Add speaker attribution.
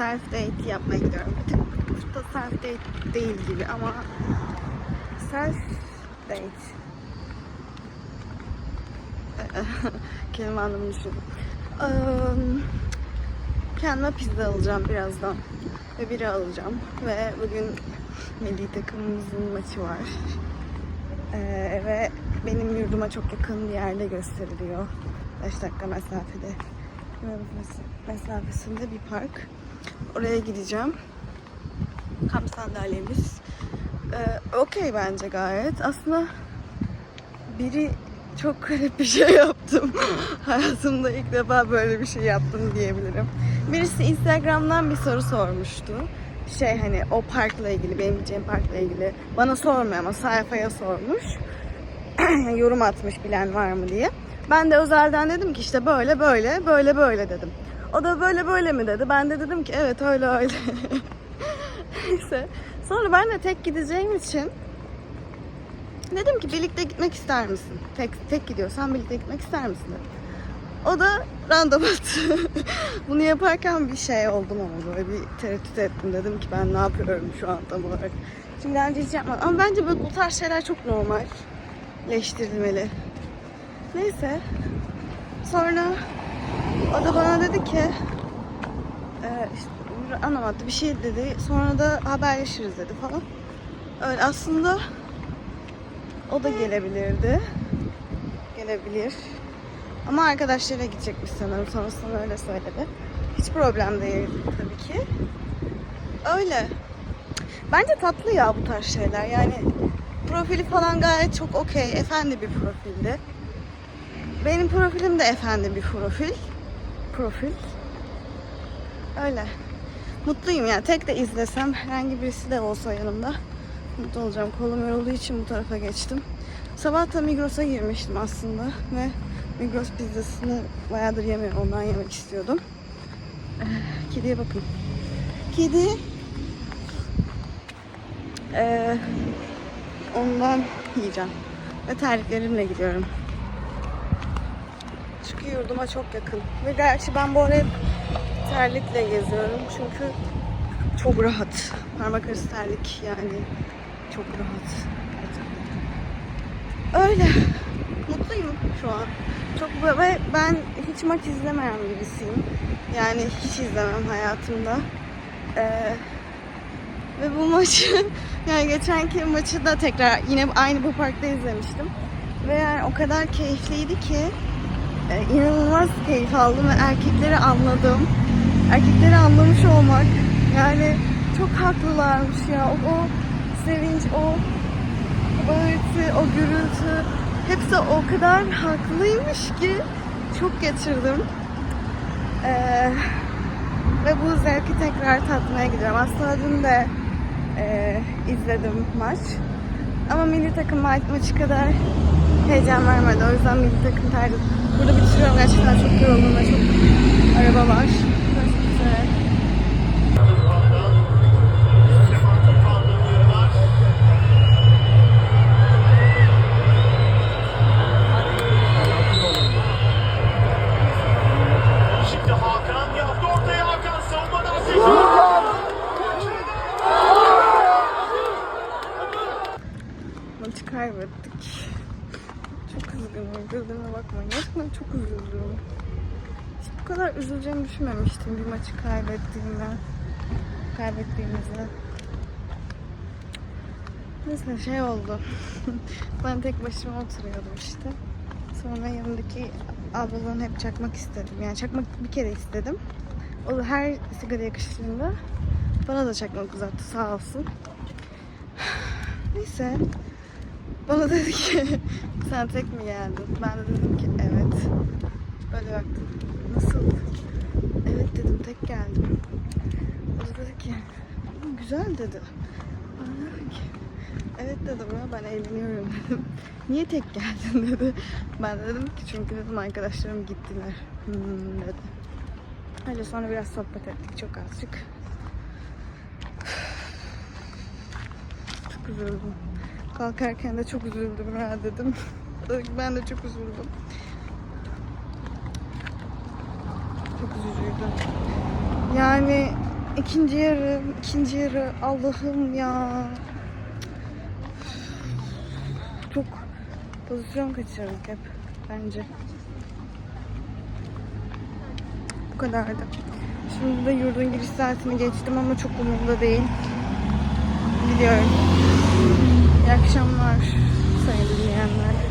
Speaker 1: self date yapmaya gidiyorum. Bir tık da self date değil gibi ama self date. Kelime anlamını düşündüm. Kendime pizza alacağım birazdan. Ve biri alacağım. Ve bugün milli takımımızın maçı var. Ee, ve benim yurduma çok yakın bir yerde gösteriliyor. 5 dakika mesafede. Mesafesinde bir park. Oraya gideceğim. Kamp sandalyemiz. Ee, Okey bence gayet. Aslında biri çok garip bir şey yaptım. Hayatımda ilk defa böyle bir şey yaptım diyebilirim. Birisi Instagram'dan bir soru sormuştu. Şey hani o parkla ilgili, benim gideceğim parkla ilgili. Bana sormuyor ama sayfaya sormuş. Yorum atmış bilen var mı diye. Ben de özelden dedim ki işte böyle böyle, böyle böyle dedim. O da böyle böyle mi dedi. Ben de dedim ki evet öyle öyle. Neyse. Sonra ben de tek gideceğim için Dedim ki birlikte gitmek ister misin? Tek, tek gidiyorsan birlikte gitmek ister misin dedim. O da random. Bunu yaparken bir şey oldum ama böyle bir tereddüt ettim. Dedim ki ben ne yapıyorum şu an tam olarak. Şimdi önce hiç yapmadım. Ama bence böyle bu tarz şeyler çok normalleştirilmeli. Neyse. Sonra o da bana dedi ki e, işte, anlamadı bir şey dedi. Sonra da haberleşiriz dedi falan. Öyle aslında o da gelebilirdi. Gelebilir. Ama arkadaşlarıyla gidecekmiş sanırım. Sonrasında öyle söyledi. Hiç problem değil tabii ki. Öyle. Bence tatlı ya bu tarz şeyler. Yani profili falan gayet çok okey. Efendi bir profildi. Benim profilim de efendi bir profil. Profil. Öyle. Mutluyum yani. Tek de izlesem herhangi birisi de olsa yanımda mutlu olacağım. Kolum yorulduğu için bu tarafa geçtim. Sabah da Migros'a girmiştim aslında ve Migros pizzasını bayağıdır yemiyorum. Ondan yemek istiyordum. Ee, Kediye bakın. Kedi ee, ondan yiyeceğim. Ve terliklerimle gidiyorum. Çünkü yurduma çok yakın. Ve gerçi ben bu arada terlikle geziyorum. Çünkü çok rahat. Parmak arası terlik yani çok rahat. Öyle. Mutluyum şu an. Çok ve ben hiç maç izlemeyen birisiyim. Yani hiç izlemem hayatımda. Ee, ve bu maçı yani geçenki maçı da tekrar yine aynı bu parkta izlemiştim. Ve yani o kadar keyifliydi ki e, inanılmaz keyif aldım ve erkekleri anladım. Erkekleri anlamış olmak yani çok haklılarmış ya. O, o sevinç, o bağırtı, o gürültü hepsi o kadar haklıymış ki çok geçirdim. Ee, ve bu zevki tekrar tatmaya gidiyorum. Aslında dün de e, izledim maç. Ama milli takım ma- maçı kadar heyecan vermedi. O yüzden milli takım tercih. Burada bitiriyorum gerçekten çok yoruldum ve çok araba var. Üzgünüm. Gözlerime bakmayın. Gerçekten çok üzüldüm. Hiç bu kadar üzüleceğimi düşünmemiştim bir maçı kaybettiğimde. Kaybettiğimizde. Neyse şey oldu. ben tek başıma oturuyordum işte. Sonra yanındaki abladan hep çakmak istedim. Yani çakmak bir kere istedim. O da her sigara yakıştığında bana da çakmak uzattı sağ olsun. Neyse. Bana dedi ki sen tek mi geldin? Ben de dedim ki evet. Böyle baktım. Nasıl? Evet dedim tek geldim. O da dedi ki "Hı, güzel dedi. Evet dedim ya ben eğleniyorum dedim. Niye tek geldin dedi. Ben de dedim ki çünkü dedim arkadaşlarım gittiler. Hmm, dedi. Öyle sonra biraz sohbet ettik çok azıcık. Çok üzüldüm. Kalkarken de çok üzüldüm ha dedim. Ben de çok üzüldüm. Çok üzücüydü. Yani ikinci yarı, ikinci yarı Allah'ım ya. Çok pozisyon kaçırdık hep bence. Bu kadardı. Şimdi de yurdun giriş saatini geçtim ama çok umurumda değil. Gidiyorum. İyi akşamlar sayın dinleyenler.